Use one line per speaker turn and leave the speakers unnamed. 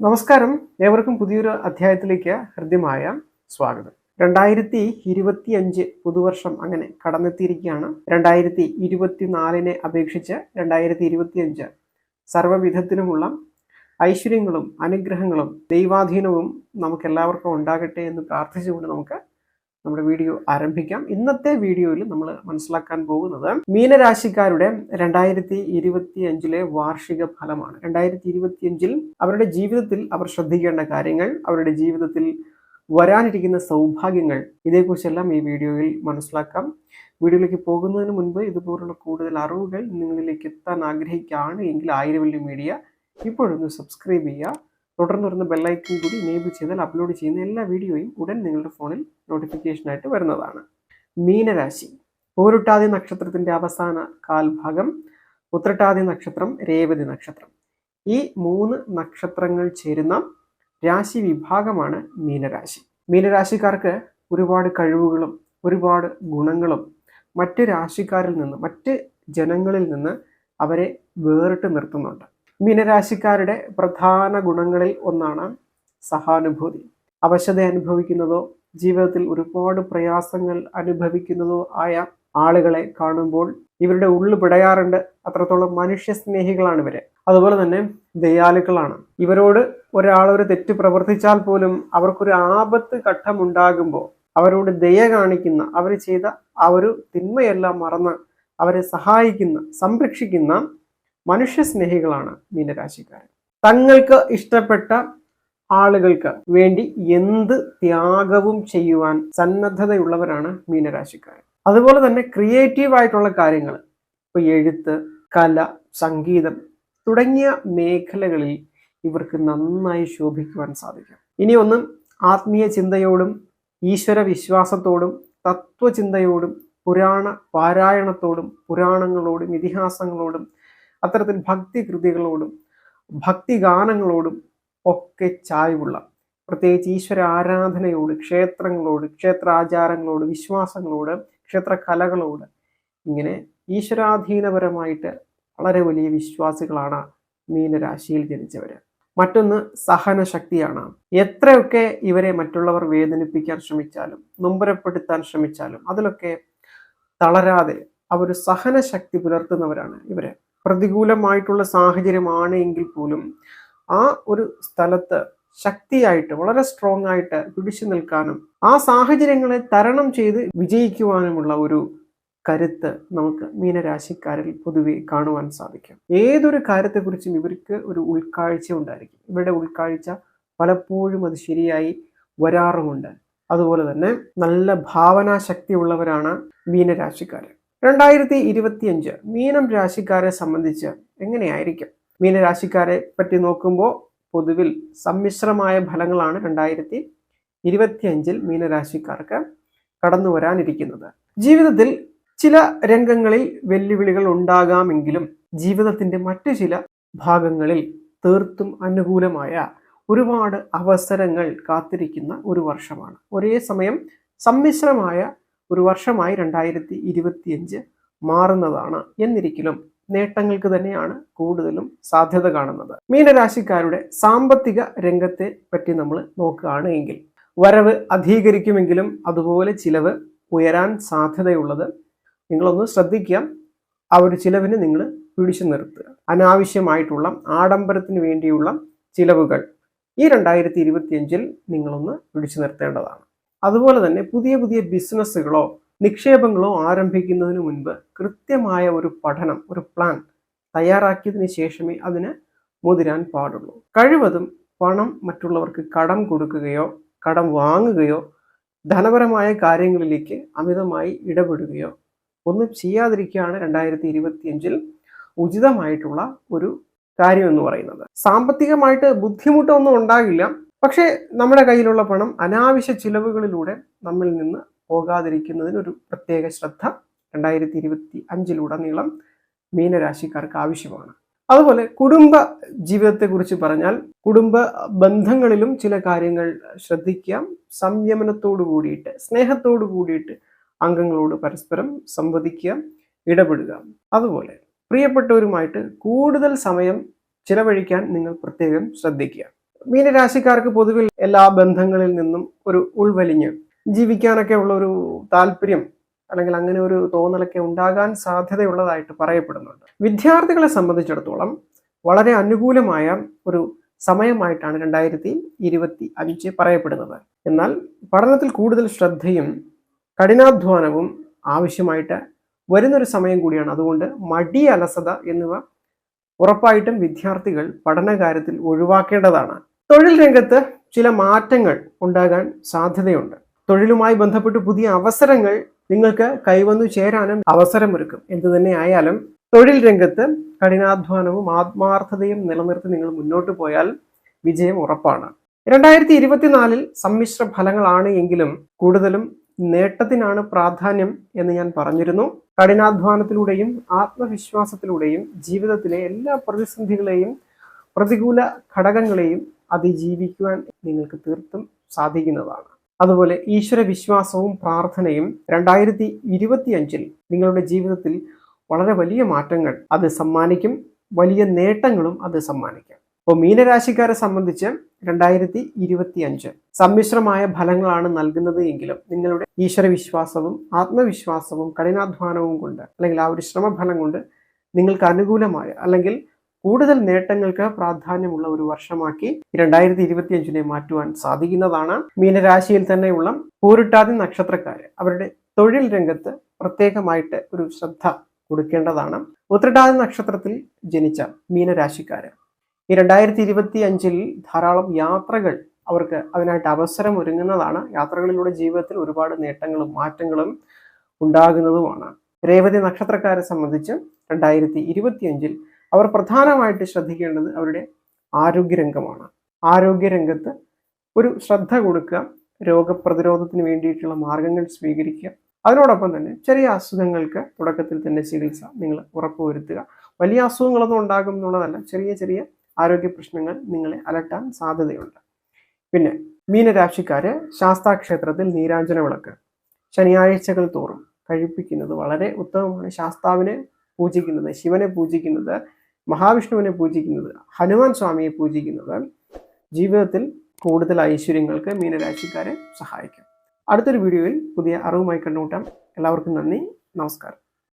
നമസ്കാരം. ഏവർക്കും പുതിയൊരു അധ്യായത്തിലേക്ക് ഹൃദ്യമായ സ്വാഗതം. രണ്ടായിരത്തി ഇരുപത്തി അഞ്ച് പുതുവർഷം അങ്ങനെ കടന്നെത്തിയിരിക്കുകയാണ്. രണ്ടായിരത്തി ഇരുപത്തിനാലിനെ അപേക്ഷിച്ച് രണ്ടായിരത്തി ഇരുപത്തി അഞ്ച് സർവവിധത്തിലുമുള്ള ഐശ്വര്യങ്ങളും അനുഗ്രഹങ്ങളും ദൈവാധീനവും നമുക്ക് എല്ലാവർക്കും ഉണ്ടാകട്ടെ എന്ന് പ്രാർത്ഥിച്ചുകൊണ്ട് നമുക്ക് നമ്മുടെ വീഡിയോ ആരംഭിക്കാം. ഇന്നത്തെ വീഡിയോയിൽ നമ്മൾ മനസ്സിലാക്കാൻ പോകുന്നത് മീനരാശിക്കാരുടെ രണ്ടായിരത്തി ഇരുപത്തി അഞ്ചിലെ വാർഷിക ഫലമാണ്. രണ്ടായിരത്തി ഇരുപത്തി അഞ്ചിൽ അവരുടെ ജീവിതത്തിൽ അവർ ശ്രദ്ധിക്കേണ്ട കാര്യങ്ങൾ അവരുടെ ജീവിതത്തിൽ വരാനിരിക്കുന്ന സൗഭാഗ്യങ്ങൾ ഇതേക്കുറിച്ചെല്ലാം ഈ വീഡിയോയിൽ മനസ്സിലാക്കാം. വീഡിയോയിലേക്ക് പോകുന്നതിന് മുൻപ് ഇതുപോലുള്ള കൂടുതൽ അറിവുകൾ നിങ്ങളിലേക്ക് എത്താൻ ആഗ്രഹിക്കുകയാണ് എങ്കിൽ ആയിരവല്ലി മീഡിയ ഇപ്പോഴൊന്ന് സബ്സ്ക്രൈബ് ചെയ്യുക. തുടർന്ന് വരുന്ന ബെല്ലൈക്കൺ കൂടി എനേബിൾ ചെയ്താൽ അപ്ലോഡ് ചെയ്യുന്ന എല്ലാ വീഡിയോയും ഉടൻ നിങ്ങളുടെ ഫോണിൽ നോട്ടിഫിക്കേഷനായിട്ട് വരുന്നതാണ്. മീനരാശി. പോരുട്ടാതി നക്ഷത്രത്തിന്റെ അവസാന കാൽഭാഗം ഉത്രട്ടാതി നക്ഷത്രം രേവതി നക്ഷത്രം. ഈ മൂന്ന് നക്ഷത്രങ്ങൾ ചേരുന്ന രാശി വിഭാഗമാണ് മീനരാശി. മീനരാശിക്കാർക്ക് ഒരുപാട് കഴിവുകളും ഒരുപാട് ഗുണങ്ങളും മറ്റ് രാശിക്കാരിൽ നിന്ന് മറ്റ് ജനങ്ങളിൽ നിന്ന് അവരെ വേറിട്ട് നിർത്തുന്നുണ്ട്. മീനരാശിക്കാരുടെ പ്രധാന ഗുണങ്ങളിൽ ഒന്നാണ് സഹാനുഭൂതി. അവശത അനുഭവിക്കുന്നതോ ജീവിതത്തിൽ ഒരുപാട് പ്രയാസങ്ങൾ അനുഭവിക്കുന്നതോ ആയ ആളുകളെ കാണുമ്പോൾ ഇവരുടെ ഉള്ളു പിടയാറുണ്ട്. അത്രത്തോളം മനുഷ്യ സ്നേഹികളാണ് ഇവർ. അതുപോലെ തന്നെ ദയാലുക്കളാണ്. ഇവരോട് ഒരാൾ ഒരു തെറ്റ് പ്രവർത്തിച്ചാൽ പോലും അവർക്കൊരു ആപത്ത് ഘട്ടം ഉണ്ടാകുമ്പോൾ അവരോട് ദയ കാണിക്കുന്ന അവർ ചെയ്ത ആ ഒരു തിന്മയെല്ലാം മറന്ന് അവരെ സഹായിക്കുന്ന സംരക്ഷിക്കുന്ന മനുഷ്യ സ്നേഹികളാണ് മീനരാശിക്കാരൻ തങ്ങൾക്ക് ഇഷ്ടപ്പെട്ട ആളുകൾക്ക് വേണ്ടി എന്ത് ത്യാഗവും ചെയ്യുവാൻ സന്നദ്ധതയുള്ളവരാണ് മീനരാശിക്കാരൻ അതുപോലെ തന്നെ ക്രിയേറ്റീവ് ആയിട്ടുള്ള കാര്യങ്ങൾ ഇപ്പൊ എഴുത്ത് കല സംഗീതം തുടങ്ങിയ മേഖലകളിൽ ഇവർക്ക് നന്നായി ശോഭിക്കുവാൻ സാധിക്കും. ഇനി ഒന്ന് ആത്മീയ ചിന്തയോടും ഈശ്വര വിശ്വാസത്തോടും തത്വചിന്തയോടും പുരാണ പാരായണത്തോടും പുരാണങ്ങളോടും ഇതിഹാസങ്ങളോടും അത്തരത്തിൽ ഭക്തി കൃതികളോടും ഭക്തി ഗാനങ്ങളോടും ഒക്കെ ചായ്വുള്ള പ്രത്യേകിച്ച് ഈശ്വര ആരാധനയോട് ക്ഷേത്രങ്ങളോട് ക്ഷേത്രാചാരങ്ങളോട് വിശ്വാസങ്ങളോട് ക്ഷേത്ര കലകളോട് ഇങ്ങനെ ഈശ്വരാധീനപരമായിട്ട് വളരെ വലിയ വിശ്വാസികളാണ് മീനരാശിയിൽ ജനിച്ചവർ മറ്റൊന്ന് സഹന ശക്തിയാണ് എത്രയൊക്കെ ഇവരെ മറ്റുള്ളവർ വേദനിപ്പിക്കാൻ ശ്രമിച്ചാലും നൊമ്പരപ്പെടുത്താൻ ശ്രമിച്ചാലും അതിലൊക്കെ തളരാതെ അവർ സഹനശക്തി പുലർത്തുന്നവരാണ് ഇവർ. പ്രതികൂലമായിട്ടുള്ള സാഹചര്യമാണ് എങ്കിൽ പോലും ആ ഒരു സ്ഥലത്ത് ശക്തിയായിട്ട് വളരെ സ്ട്രോങ് ആയിട്ട് പിടിച്ചു നിൽക്കാനും ആ സാഹചര്യങ്ങളെ തരണം ചെയ്ത് വിജയിക്കുവാനുമുള്ള ഒരു കരുത്ത് നമുക്ക് മീനരാശിക്കാരിൽ പൊതുവെ കാണുവാൻ സാധിക്കും. ഏതൊരു കാര്യത്തെക്കുറിച്ചും ഇവർക്ക് ഒരു ഉൾക്കാഴ്ച ഉണ്ടായിരിക്കും. ഇവരുടെ ഉൾക്കാഴ്ച പലപ്പോഴും അത് ശരിയായി വരാറുമുണ്ട്. അതുപോലെ തന്നെ നല്ല ഭാവനാശക്തി ഉള്ളവരാണ് മീനരാശിക്കാർ രണ്ടായിരത്തി ഇരുപത്തിയഞ്ച് മീനം രാശിക്കാരെ സംബന്ധിച്ച് എങ്ങനെയായിരിക്കും? മീനരാശിക്കാരെ പറ്റി നോക്കുമ്പോൾ പൊതുവിൽ സമ്മിശ്രമായ ഫലങ്ങളാണ് രണ്ടായിരത്തി ഇരുപത്തിയഞ്ചിൽ മീനരാശിക്കാർക്ക് കടന്നു വരാനിരിക്കുന്നത്. ജീവിതത്തിൽ ചില രംഗങ്ങളിൽ വെല്ലുവിളികൾ ഉണ്ടാകാമെങ്കിലും ജീവിതത്തിന്റെ മറ്റു ചില ഭാഗങ്ങളിൽ തീർത്തും അനുകൂലമായ ഒരുപാട് അവസരങ്ങൾ കാത്തിരിക്കുന്ന ഒരു വർഷമാണ്. ഒരേ സമയം സമ്മിശ്രമായ ഒരു വർഷമായി രണ്ടായിരത്തി ഇരുപത്തിയഞ്ച് മാറുന്നതാണ് എന്നിരിക്കലും നേട്ടങ്ങൾക്ക് തന്നെയാണ് കൂടുതലും സാധ്യത കാണുന്നത്. മീനരാശിക്കാരുടെ സാമ്പത്തിക രംഗത്തെ പറ്റി നമ്മൾ നോക്കുകയാണ് എങ്കിൽ വരവ് അധികരിക്കുമെങ്കിലും അതുപോലെ ചിലവ് ഉയരാൻ സാധ്യതയുള്ളത് നിങ്ങളൊന്ന് ശ്രദ്ധിക്കുക. ആ ഒരു ചിലവിന് നിങ്ങൾ പിടിച്ചു നിർത്തുക. അനാവശ്യമായിട്ടുള്ള ആഡംബരത്തിന് വേണ്ടിയുള്ള ചിലവുകൾ ഈ രണ്ടായിരത്തി ഇരുപത്തിയഞ്ചിൽ നിങ്ങളൊന്ന് പിടിച്ചു നിർത്തേണ്ടതാണ്. അതുപോലെ തന്നെ പുതിയ പുതിയ ബിസിനസ്സുകളോ നിക്ഷേപങ്ങളോ ആരംഭിക്കുന്നതിന് മുൻപ് കൃത്യമായ ഒരു പഠനം ഒരു പ്ലാൻ തയ്യാറാക്കിയതിന് ശേഷമേ അതിന് മുതിരാൻ പാടുള്ളൂ. കഴിവതും പണം മറ്റുള്ളവർക്ക് കടം കൊടുക്കുകയോ കടം വാങ്ങുകയോ ധനപരമായ കാര്യങ്ങളിലേക്ക് അമിതമായി ഇടപെടുകയോ ഒന്നും ചെയ്യാതിരിക്കുകയാണ് രണ്ടായിരത്തി ഇരുപത്തിയഞ്ചിൽ ഉചിതമായിട്ടുള്ള ഒരു കാര്യം എന്ന് പറയുന്നത്. സാമ്പത്തികമായിട്ട് ബുദ്ധിമുട്ടൊന്നും ഉണ്ടാകില്ല. പക്ഷേ നമ്മുടെ കയ്യിലുള്ള പണം അനാവശ്യ ചിലവുകളിലൂടെ നമ്മിൽ നിന്ന് പോകാതിരിക്കുന്നതിന് ഒരു പ്രത്യേക ശ്രദ്ധ രണ്ടായിരത്തി ഇരുപത്തി അഞ്ചിലുടനീളം മീനരാശിക്കാർക്ക് ആവശ്യമാണ്. അതുപോലെ കുടുംബ ജീവിതത്തെക്കുറിച്ച് പറഞ്ഞാൽ കുടുംബ ബന്ധങ്ങളിലും ചില കാര്യങ്ങൾ ശ്രദ്ധിക്കാം. സംയമനത്തോടു കൂടിയിട്ട് സ്നേഹത്തോടു കൂടിയിട്ട് അംഗങ്ങളോട് പരസ്പരം സംവദിക്കുക ഇടപെടുക. അതുപോലെ പ്രിയപ്പെട്ടവരുമായിട്ട് കൂടുതൽ സമയം ചിലവഴിക്കാൻ നിങ്ങൾ പ്രത്യേകം ശ്രദ്ധിക്കുക. മീനരാശിക്കാർക്ക് പൊതുവിൽ എല്ലാ ബന്ധങ്ങളിൽ നിന്നും ഒരു ഉൾവലിഞ്ഞ് ജീവിക്കാനൊക്കെ ഉള്ള ഒരു താല്പര്യം അല്ലെങ്കിൽ അങ്ങനെ ഒരു തോന്നലൊക്കെ ഉണ്ടാകാൻ സാധ്യതയുള്ളതായിട്ട് പറയപ്പെടുന്നുണ്ട്. വിദ്യാർത്ഥികളെ സംബന്ധിച്ചിടത്തോളം വളരെ അനുകൂലമായ ഒരു സമയമായിട്ടാണ് രണ്ടായിരത്തി ഇരുപത്തി അഞ്ച് പറയപ്പെടുന്നത്. എന്നാൽ പഠനത്തിൽ കൂടുതൽ ശ്രദ്ധയും കഠിനാധ്വാനവും ആവശ്യമായിട്ട് വരുന്നൊരു സമയം കൂടിയാണ്. അതുകൊണ്ട് മടി അലസത എന്നിവ ഉറപ്പായിട്ടും വിദ്യാർത്ഥികൾ പഠനകാര്യത്തിൽ ഒഴിവാക്കേണ്ടതാണ്. തൊഴിൽ രംഗത്ത് ചില മാറ്റങ്ങൾ ഉണ്ടാകാൻ സാധ്യതയുണ്ട്. തൊഴിലുമായി ബന്ധപ്പെട്ട് പുതിയ അവസരങ്ങൾ നിങ്ങൾക്ക് കൈവന്നു ചേരാനും അവസരമൊരുക്കും. എന്തു തന്നെ ആയാലും തൊഴിൽ രംഗത്ത് കഠിനാധ്വാനവും ആത്മാർത്ഥതയും നിലനിർത്തി നിങ്ങൾ മുന്നോട്ട് പോയാൽ വിജയം ഉറപ്പാണ്. രണ്ടായിരത്തി ഇരുപത്തിനാലിൽ സമ്മിശ്ര ഫലങ്ങളാണ് എങ്കിലും കൂടുതലും നേട്ടത്തിനാണ് പ്രാധാന്യം എന്ന് ഞാൻ പറഞ്ഞിരുന്നു. കഠിനാധ്വാനത്തിലൂടെയും ആത്മവിശ്വാസത്തിലൂടെയും ജീവിതത്തിലെ എല്ലാ പ്രതിസന്ധികളെയും പ്രതികൂല ഘടകങ്ങളെയും അതിജീവിക്കുവാൻ നിങ്ങൾക്ക് തീർത്തും സാധിക്കുന്നതാണ്. അതുപോലെ ഈശ്വര വിശ്വാസവും പ്രാർത്ഥനയും രണ്ടായിരത്തി ഇരുപത്തിയഞ്ചിൽ നിങ്ങളുടെ ജീവിതത്തിൽ വളരെ വലിയ മാറ്റങ്ങൾ അത് സമ്മാനിക്കും വലിയ നേട്ടങ്ങളും അത് സമ്മാനിക്കും. അപ്പോൾ മീനരാശിക്കാരെ സംബന്ധിച്ച് രണ്ടായിരത്തി ഇരുപത്തി അഞ്ച് സമ്മിശ്രമായ ഫലങ്ങളാണ് നൽകുന്നത് എങ്കിലും നിങ്ങളുടെ ഈശ്വര വിശ്വാസവും ആത്മവിശ്വാസവും കഠിനാധ്വാനവും കൊണ്ട് അല്ലെങ്കിൽ ആ ഒരു ശ്രമഫലം കൊണ്ട് നിങ്ങൾക്ക് അനുകൂലമായ അല്ലെങ്കിൽ കൂടുതൽ നേട്ടങ്ങൾക്ക് പ്രാധാന്യമുള്ള ഒരു വർഷമാക്കി രണ്ടായിരത്തി ഇരുപത്തി അഞ്ചിനെ മാറ്റുവാൻ സാധിക്കുന്നതാണ് മീനരാശിയിൽ തന്നെയുള്ള പൂരിട്ടാതി നക്ഷത്രക്കാര്. അവരുടെ തൊഴിൽ രംഗത്ത് പ്രത്യേകമായിട്ട് ഒരു ശ്രദ്ധ കൊടുക്കേണ്ടതാണ്. ഉത്രട്ടാതി നക്ഷത്രത്തിൽ ജനിച്ച മീനരാശിക്കാര്. ഈ രണ്ടായിരത്തി ഇരുപത്തി അഞ്ചിൽ ധാരാളം യാത്രകൾ അവർക്ക് അതിനായിട്ട് അവസരം ഒരുങ്ങുന്നതാണ്. യാത്രകളിലൂടെ ജീവിതത്തിൽ ഒരുപാട് നേട്ടങ്ങളും മാറ്റങ്ങളും ഉണ്ടാകുന്നതുമാണ്. രേവതി നക്ഷത്രക്കാരെ സംബന്ധിച്ച് രണ്ടായിരത്തി ഇരുപത്തിയഞ്ചിൽ അവർ പ്രധാനമായിട്ട് ശ്രദ്ധിക്കേണ്ടത് അവരുടെ ആരോഗ്യരംഗമാണ്. ആരോഗ്യരംഗത്ത് ഒരു ശ്രദ്ധ കൊടുക്കുക രോഗപ്രതിരോധത്തിന് വേണ്ടിയിട്ടുള്ള മാർഗങ്ങൾ സ്വീകരിക്കുക. അതിനോടൊപ്പം തന്നെ ചെറിയ അസുഖങ്ങൾക്ക് തുടക്കത്തിൽ തന്നെ ചികിത്സ നിങ്ങൾ ഉറപ്പുവരുത്തുക. വലിയ അസുഖങ്ങളൊന്നും ഉണ്ടാകും എന്നുള്ളതല്ല ചെറിയ ചെറിയ ആരോഗ്യ പ്രശ്നങ്ങൾ നിങ്ങളെ അലട്ടാൻ സാധ്യതയുണ്ട്. പിന്നെ മീനരാശിക്കാര് ശാസ്താക്ഷേത്രത്തിൽ നീരാഞ്ജന വിളക്ക് ശനിയാഴ്ചകൾ തോറും കഴിപ്പിക്കുന്നത് വളരെ ഉത്തമമാണ്. ശാസ്താവിനെ പൂജിക്കുന്നത് ശിവനെ പൂജിക്കുന്നത് മഹാവിഷ്ണുവിനെ പൂജിക്കുന്നത് ഹനുമാൻ സ്വാമിയെ പൂജിക്കുന്നത് ജീവിതത്തിൽ കൂടുതൽ ഐശ്വര്യങ്ങൾക്ക് മീനരാശിക്കാരെ സഹായിക്കും. അടുത്തൊരു വീഡിയോയിൽ പുതിയ അറിവുമായി കണ്ടുമുട്ടാം. എല്ലാവർക്കും നന്ദി. നമസ്കാരം.